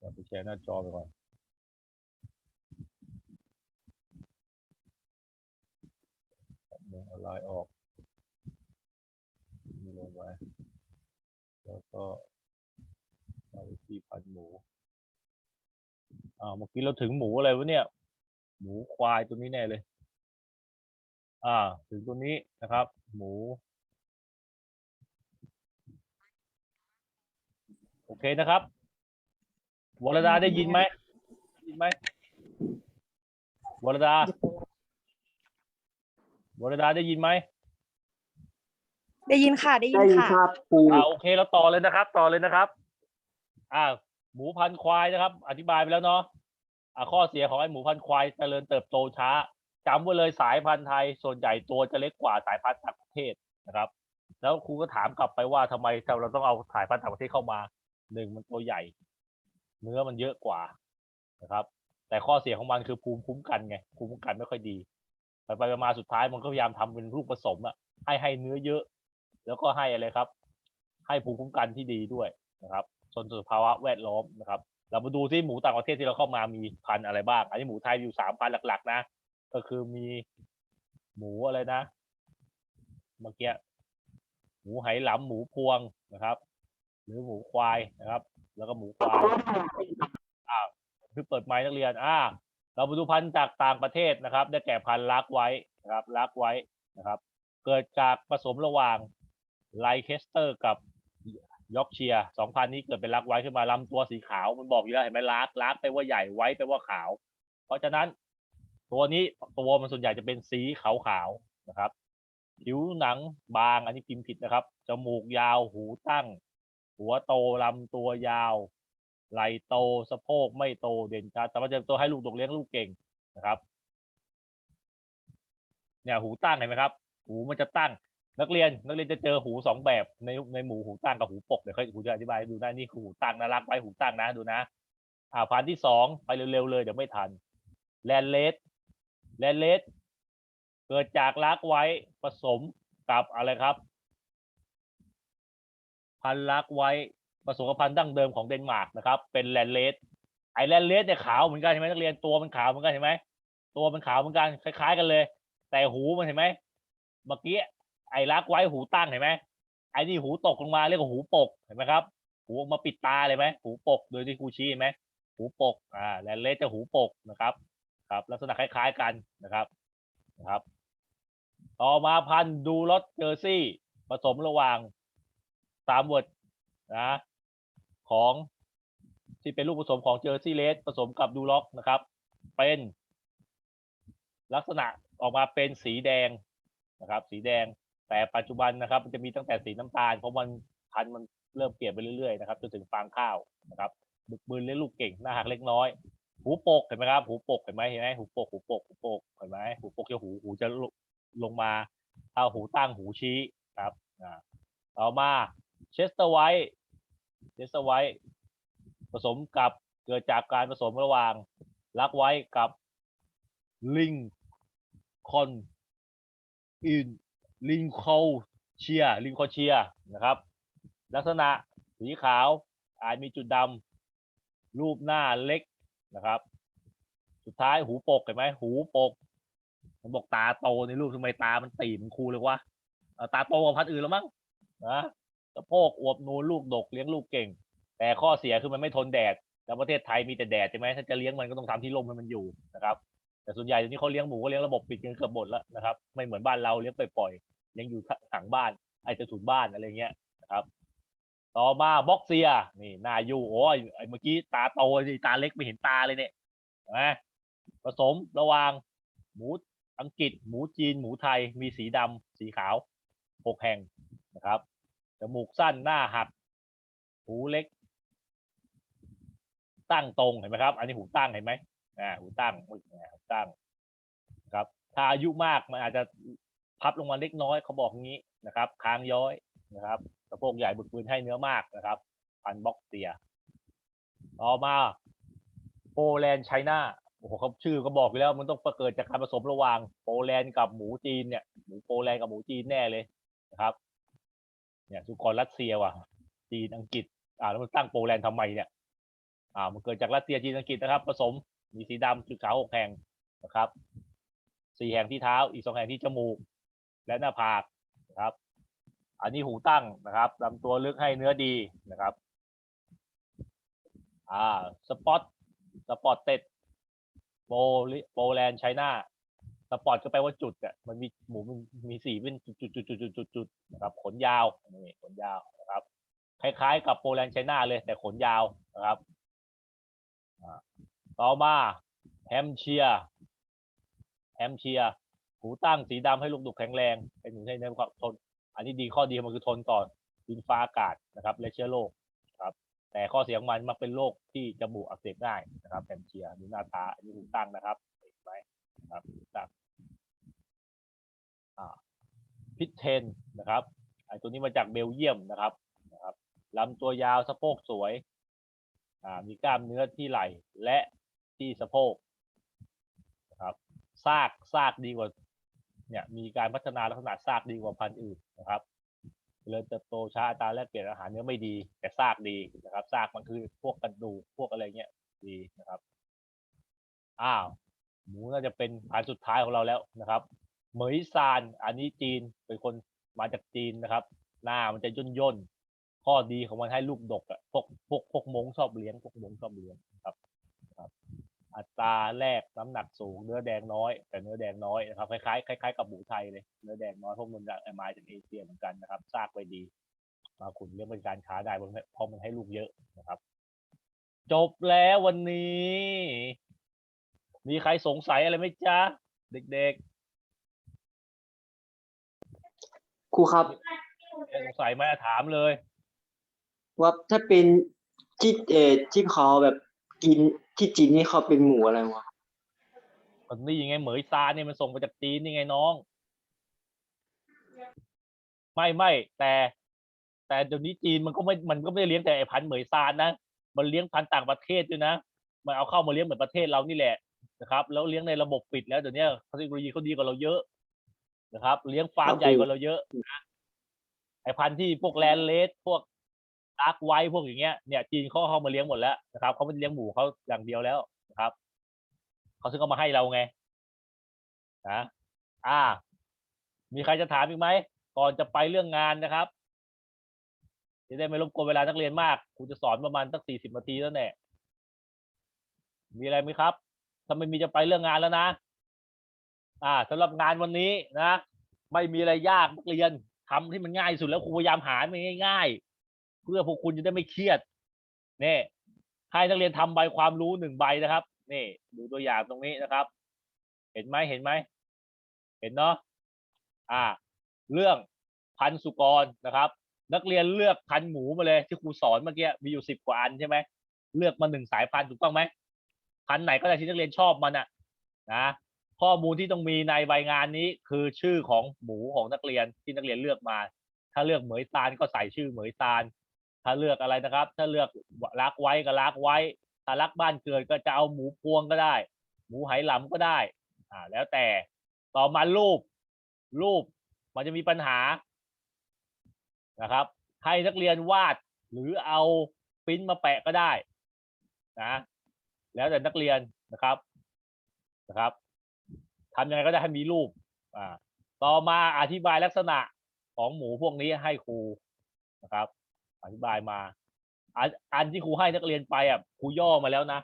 เดี๋ยวไปแชร์หน้าจอไปก่อนเดี๋ยวเอาลน์ออกนี่ลงไว้ แล้วก็เอาที่พันหมูอ่าเมื่อกี้เราถึงหมูอะไรวะเนี่ย หมูควายตัวนี้แน่เลย อ่า ถึงตัวนี้นะครับ หมู โอเคนะครับ วรดาได้ยินไหมได้ยินไหมวรดาวรดาได้ยินไหมได้ยินค่ะ ได้ยิได้นยินค่ะ ครับครูอ่าโอเคเราต่อเลยนะครับ ต่อเลยนะครับ อ่า หมูพันธุ์ควายนะครับ อธิบายไปแล้วเนาะอ่าข้อเสียของไอ้หมูพันธุ์ควายเจริญเติบโตช้าจำไว้เลยสายพันธุ์ไทยส่วนใหญ่ตัวจะเล็กกว่าสายพันธุ์ต่างประเทศนะครับ แล้วครูก็ถามกลับไปว่าทำไมเราต้องเอาสายพันธุ์ต่างประเทศเข้ามาหนึ่งมันตัวใหญ่ เนื้อมันเยอะกว่านะครับ แต่ข้อเสียของมันคือภูมิคุ้มกันไงภูมิคุ้มกันไม่ค่อยดี ไปไปมาสุดท้ายมันก็พยายามทำเป็นลูกผสมอะให้ให้เนื้อเยอะ แล้วก็ให้อะไรครับ ให้ภูมิคุ้มกันที่ดีด้วยนะครับชนสภาวะแวดล้อมนะครับ เรามาดูที่หมูต่างประเทศที่เราเข้ามามีพันธุ์อะไรบ้าง อันนี้หมูไทยอยู่สามพันหลัก ๆ นะ ก็คือมีหมูอะไรนะ เมื่อกี้หมูไหหลำหมูพวงนะครับ หรือหมูควายนะครับ แล้วก็หมูควายอ้าคือเปิดไม้นักเรียนอ่าเรามาดูพันธุ์จากต่างประเทศนะครับ ได้แก่พันธุ์ลักไว้นะครับลักไว้นะครับ เกิดจากผสมระหว่างไลเคสเตอร์กับยอร์กเชียสองพันนี้เกิดเป็นลักไว้ขึ้นมาลำตัวสีขาวมันบอกอยู่แล้วเห็นไหมลักลักแปว่าใหญ่ไว้แปว่าขาว เพราะฉะนั้นตัวนี้ตัวมันส่วนใหญ่จะเป็นสีขาวๆนะครับ ผิวหนังบางอันนี้พิมพ์ผิดนะครับ จมูกยาวหูตั้ง หัวโตลำตัวยาว ไหลโตสะโพกไม่โตเด่นชัดสามารถเตรียมตัวให้ลูกดกเลี้ยงลูกเก่งนะครับ เนี่ยหูตั้งเห็นไหมครับ หูมันจะตั้ง นักเรียนนักเรียนจะเจอหูสองแบบในในหมูหูตั้งกับหูปกเดี๋ยวค่อยครูจะอธิบายดูนะนี่คือหูตั้งนะรักไว้หูตั้งนะดูนะ อ่าพันที่สองไปเร็วๆเลยเดี๋ยวไม่ทันแลนเลสแลนเลสเกิดจากรักไว้ผสมกับอะไรครับ พันธุ์รักไว้ผสมกับพันธุ์ดั้งเดิมของเดนมาร์กนะครับ เป็นแลนเลสไอแลนเลสเนี่ยขาวเหมือนกันเห็นไหมนักเรียนตัวมันขาวเหมือนกันเห็นไหมตัวมันขาวเหมือนกันคล้ายๆ กันเลย แต่หูมันเห็นไหมเมื่อกี้ไอ้รักไว้หูตั้งเห็นไหมไอนี่หูตกลงมาเรียกว่าหูปกเห็นไหมครับ หูออกมาปิดตาเลยไหมหูปกโดยที่ครูชี้เห็นไหมหูปกอ่าแลนเลสจะหูปกนะครับ ครับ ลักษณะคล้าย ๆกันนะครับนะครับ ต่อมาพันธุ์ดูรสเจอร์ซี่ผสมระหว่าง สามเวิร์ดนะของที่เป็นลูกผสมของเจอร์ซี่เลสผสมกับดูล็อกนะครับ เป็น ลักษณะออกมาเป็นสีแดงนะครับ สีแดงแต่ปัจจุบันนะครับ มันจะมีตั้งแต่สีน้ำตาลเพราะมันพันมันเริ่มเปลี่ยนไปเรื่อยๆนะครับจนถึงฟางข้าวนะครับบึกบืนเลี้ยงลูกเก่งหน้าหักเล็กน้อย หูปกเห็นไหมครับ หูปกเห็นไหมเห็นไหมหูปกหูปกหูปกเห็นไหมหูปกจะหูหูจะลงมาถ้าหูตั้งหูชี้ครับอ่าต่อมา เชสเตอร์ไวท์เชสเตอร์ไวท์ผสมกับเกิดจากการผสมระหว่างลักไว้กับลิงคอนอินลิงโคเชียลิงโคเชียนะครับ ลักษณะสีขาวอาจมีจุดดำรูปหน้าเล็กนะครับ สุดท้ายหูปกเห็นไหมหูปกมันบอกตาโตในรูปทำไมตามันตีมันคูเลยวะเอ่อตาโตกว่าพันอื่นแล้วมั้งนะ สะโพกอวบนูนลูกดกเลี้ยงลูกเก่ง แต่ข้อเสียคือมันไม่ทนแดดแล้วประเทศไทยมีแต่แดดใช่ไหมถ้าจะเลี้ยงมันก็ต้องทำที่ร่มให้มันอยู่นะครับ แต่ส่วนใหญ่เดี๋ยวนี้เขาเลี้ยงหมูก็เลี้ยงระบบปิดกันเกือบหมดแล้วนะครับ ไม่เหมือนบ้านเราเลี้ยงปล่อยๆเลี้ยงอยู่ถังบ้านไอ้จะถุนบ้านอะไรเงี้ยนะครับ ต่อมาบ็อกเซียนี่นาอยู่โอ้ยเมื่อกี้ตาโตสิตาเล็กไม่เห็นตาเลยเนี่ยนไหมผสมระหว่างหมูอังกฤษ หมูจีน หมูไทย มีสีดำสีขาวหกแห่งนะครับ จมูกสั้นหน้าหัก หูเล็ก ตั้งตรงเห็นไหมครับ อันนี้หูตั้งเห็นไหมอ่าหูตั้งหูตั้งครับ ถ้าอายุมากมันอาจจะพับลงมาเล็กน้อยเขาบอกงี้นะครับคางย้อยนะครับสะโพกใหญ่บึกบืนให้เนื้อมากนะครับพันบ็อกเซีย ต่อมาโปแลนด์ไชน่าโอ้โหเขาชื่อก็บอกอยู่แล้วมันต้องเกิดจากการผสมระหว่างโปแลนด์กับหมูจีนเนี่ยหมูโปแลนด์กับหมูจีนแน่เลยนะครับ เนี่ยสุกรรัสเซียว่ะจีนอังกฤษอ่าแล้วมันตั้งโปแลนด์ทำไมเนี่ยอ่ามันเกิดจากรัสเซียจีนอังกฤษนะครับ ผสมมีสีดำจุดขาวหกแห่งนะครับสี่แห่งที่เท้าอีกสองแห่งที่จมูก และหน้าผากนะครับ อันนี้หูตั้งนะครับลำตัวลึกให้เนื้อดีนะครับอ่าสปอตสปอตเต็ดโปลิโปแลนด์ไชน่า สปอร์ตก็แปลว่าจุดอะมันมีหมูมันมีสีเป็นจุดจุดจุดจุดจุดจุดจุดนะครับ ขนยาวนี่ขนยาวนะครับคล้ายๆ กับโปแลนด์ไชน่าเลย แต่ขนยาวนะครับต่อมาแฮมเชียแฮมเชียหูตั้งสีดำให้ลูกดุกแข็งแรงเป็นหูให้เนื้อความทน อันนี้ดีข้อดีของมันคือทนต่อดินฟ้าอากาศนะครับ และเชื้อโรคครับ แต่ข้อเสียของมันมักเป็นโรคที่จมูกอักเสบง่ายนะครับแฮมเชียร์ดูหน้าตาอันนี้หูตั้งนะครับ นไหมครับหูตั้งอ่าพิทเทนนะครับไอตัวนี้มาจากเบลเยียมนะครับนะครับลำตัวยาวสะโพกสวยมีกล้ามเนื้อที่ไหล่และที่สะโพกนะครับซากซากดีกว่าเนี่ยมีการพัฒนาลักษณะซากดีกว่าพันธุ์อื่นนะครับเจริญเติบโตช้าตาแลกเปลี่ยนอาหารเนื้อไม่ดี แต่ซากดีนะครับซากมันคือพวกกระดูกพวกอะไรเงี้ยดีนะครับอ้าว น่าจะเป็นพันสุดท้ายของเราแล้วนะครับเหมยซานอันนี้จีนเป็นคนมาจากจีนนะครับ หน้ามันจะย่นย่นๆข้อดีของมันให้ลูกดกอะพวกพวกพวกมงชอบเลี้ยงพวกมงชอบเลี้ยงครับครับ อัตราแรกน้ำหนักสูงเนื้อแดงน้อย แต่เนื้อแดงน้อยนะครับคล้ายๆคล้ายๆกับหมูไทยเลยเนื้อแดงน้อยเพราะมันจากมาจากเอเชียเหมือนกันนะครับซากไปดี มาขุนเลี้ยงเป็นการค้าได้เพราะมันให้ลูกเยอะนะครับ จบแล้ววันนี้ มีใครสงสัยอะไรไหมจ๊ะ เด็กครูครับ ๆ สงสัยไหมถามเลย ว่าถ้าเป็นที่เออที่เขาแบบกินที่จีนนี่เขาเป็นหมูอะไรวะมันนี่ยังไงเหมยซาเนี่ยมันส่งมาจากจีนนี่ไงน้อง ไม่ไม่แต่ แต่เดี๋ยวนี้จีนมันก็ไม่มันก็ไม่ได้เลี้ยงแต่ไอ้พันธุ์เหมยซานนะมันเลี้ยงพันธุ์ต่างประเทศด้วยนะมันเอาเข้ามาเลี้ยงเหมือนประเทศเรานี่แหละ นะครับ แล้วเลี้ยงในระบบปิดแล้วเดี๋ยวนี้เทคโนโลยีเขาดีกว่าเราเยอะนะครับ เลี้ยงฟาร์มใหญ่กว่าเราเยอะนะไอ้พันธุ์ที่พวกแลนเลสพวกดาร์กไวท์พวกอย่างเงี้ยเนี่ยจีนเขาเข้ามาเลี้ยงหมดแล้วนะครับเขาไม่ได้เลี้ยงหมูเขาอย่างเดียวแล้วนะครับเขาซื้อเอามาให้เราไงนะอ่า มีใครจะถามอีกไหมก่อนจะไปเรื่องงานนะครับจะได้ไม่รบกวนเวลานักเรียนมากครูจะสอนประมาณสักสี่สิบนาทีแล้วแน่มีอะไรไหมครับ ถ้าไม่มีจะไปเรื่องงานแล้วนะ อ่าสำหรับงานวันนี้นะ ไม่มีอะไรยากนักเรียนทำที่มันง่ายสุดแล้วครูพยายามหามันง่าย ๆ เพื่อพวกคุณจะได้ไม่เครียดนี่ให้นักเรียนทำใบความรู้หนึ่งใบนะครับนี่ดูตัวอย่างตรงนี้นะครับ เห็นไหมเห็นไหมเห็นเนาะอ่า เรื่องพันสุกรนะครับ นักเรียนเลือกพันหมูมาเลยที่ครูสอนเมื่อกี้มีอยู่สิบกว่าอันใช่ไหมเลือกมาหนึ่งสายพันธุ์ถูกต้องไหม พันไหนก็ได้ที่นักเรียนชอบมันอะนะข้อมูลที่ต้องมีในใบงานนี้คือชื่อของหมูของนักเรียนที่นักเรียนเลือกมา ถ้าเลือกเหมยซานก็ใส่ชื่อเหมยซานถ้าเลือกอะไรนะครับ ถ้าเลือกรักไว้ก็รักไว้ ถ้ารักบ้านเกิดก็จะเอาหมูพวงก็ได้ หมูไหหลำก็ได้อ่าแล้วแต่ต่อมารูป รูปมันจะมีปัญหานะครับ ให้นักเรียนวาดหรือเอาปริ้นมาแปะก็ได้นะ แล้วแต่นักเรียนนะครับนะครับทำยังไงก็ได้ให้มีรูปอ่าต่อมาอธิบายลักษณะของหมูพวกนี้ให้ครูนะครับ อธิบายมาอันที่ครูให้นักเรียนไปอะครูย่อมาแล้วนะ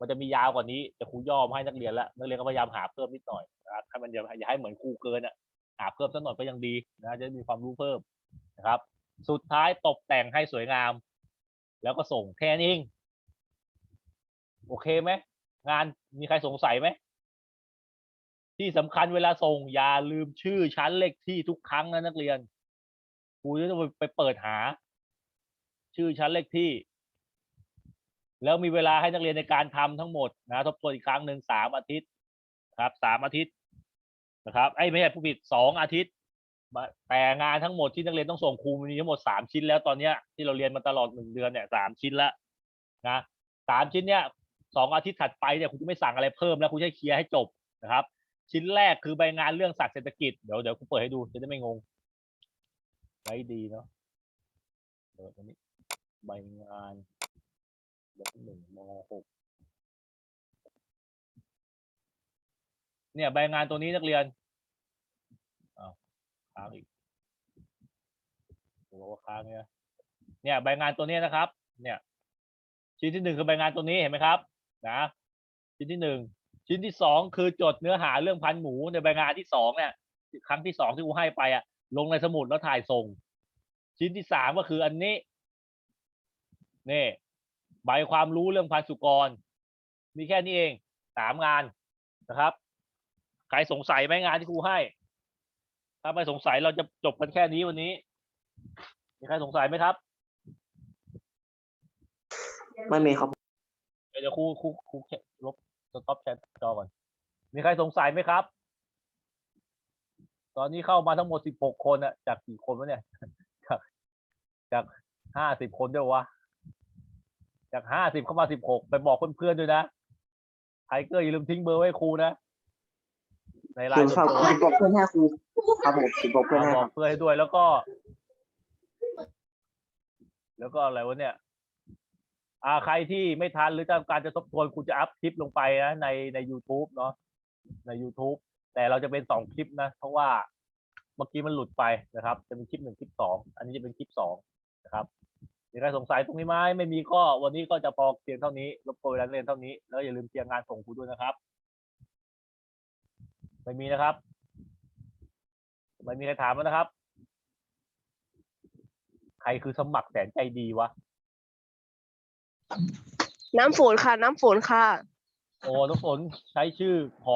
มันจะมียาวกว่านี้แต่ครูย่อมาให้นักเรียนแล้วนักเรียนก็พยายามหาเพิ่มนิดหน่อยนะครับให้มันอย่าให้เหมือนครูเกินอะหาเพิ่มสักหน่อยก็ยังดีนะจะมีความรู้เพิ่มนะครับ สุดท้ายตกแต่งให้สวยงาม แล้วก็ส่งแค่นี้เอง โอเคไหมงานมีใครสงสัยไหมที่สำคัญเวลาส่งอย่าลืมชื่อชั้นเลขที่ทุกครั้งนะนักเรียนครูจะต้องไปเปิดหา ชื่อชั้นเลขที่ แล้วมีเวลาให้นักเรียนในการทำทั้งหมดนะทบทวนอีกครั้งหนึ่งสามอาทิตย์ครับสามอาทิตย์นะครับไอ้ไม่ใช่ผู้ผิดสองอาทิตย์แต่งานทั้งหมดที่นักเรียนต้องส่งครูมีทั้งหมดสามชิ้นแล้วตอนเนี้ยที่เราเรียนมาตลอดหนึ่งเดือนเนี่ยสามชิ้นแล้วนะสามชิ้นเนี้ย สองอาทิตย์ถัดไปเนี่ยคุณจะไม่สั่งอะไรเพิ่มแล้วคุณจะเคลียร์ให้จบนะครับ ชิ้นแรกคือใบงานเรื่องสัตว์เศรษฐกิจเดี๋ยวเดี๋ยวคุณเปิดให้ดูจะได้ไม่งงไว้ดีเนาะเปิดอันนี้ใบงานลบหนึ่งมหกเนี่ยใบงานตัวนี้นักเรียนอ้าวค้างอีกบอกว่าค้างเนี่ยเนี่ยใบงานตัวนี้นะครับ เนี่ยชิ้นที่หนึ่งคือใบงานตัวนี้เห็นไหมครับ นะ ชิ้นที่หนึ่งชิ้นที่สองคือจดเนื้อหาเรื่องพันหมูในใบงานที่สองเนี่ย ครั้งที่สองที่กูให้ไปอะ ลงในสมุดแล้วถ่ายส่ง ชิ้นที่สามก็คืออันนี้นี่ใบความรู้เรื่องพันสุกร มีแค่นี้เองสามงานนะครับ ใครสงสัยไหมงานที่ครูให้ ถ้าไม่สงสัยเราจะจบกันแค่นี้วันนี้มีใครสงสัยไหมครับ ไม่มีครับ เดี๋ยวครูครูครูแค่ลบสต็อปแชทจอก่อน มีใครสงสัยไหมครับ ตอนนี้เข้ามาทั้งหมดสิบหกคนอะจากกี่คนวะเนี่ย จากจากห้าสิบคนด้วยวะ จากห้าสิบเข้ามาสิบหกไปบอกเพื่อนๆด้วยนะไทเกอร์อย่าลืมทิ้งเบอร์ไว้ให้ครูนะในไลถึงน์ครับส่วนตัวสิบบอกเพื่อนให้ครูครับผมสิบบอกเพื่อนให้บคอรักบเพื่อนให้ด้วยแล้วก็ แล้วก็อะไรวะเนี่ย อ่าใครที่ไม่ทันหรือต้องการจะทบทวนคุณจะอัพคลิปลงไปนะในใน YouTube เนาะใน YouTube แต่เราจะเป็นสองคลิปนะ เพราะว่าเมื่อกี้มันหลุดไปนะครับ จะเป็นคลิปหนึ่งคลิปสองอันนี้จะเป็นคลิปสองนะครับมีใครสงสัยตรงนี้ไหมไม่มีก็วันนี้ก็จะพอเพียงเท่านี้รบกวนเวลาเรียนเท่านี้ แล้วอย่าลืมเตรียมงานส่งครูด้วยนะครับ ไม่มีนะครับ ไม่มีใครถามแล้วนะครับ ใครคือสมัครแสนใจดีวะ น้ำฝนค่ะ น้ำฝนค่ะ โอ้น้ำฝนใช้ชื่อขอ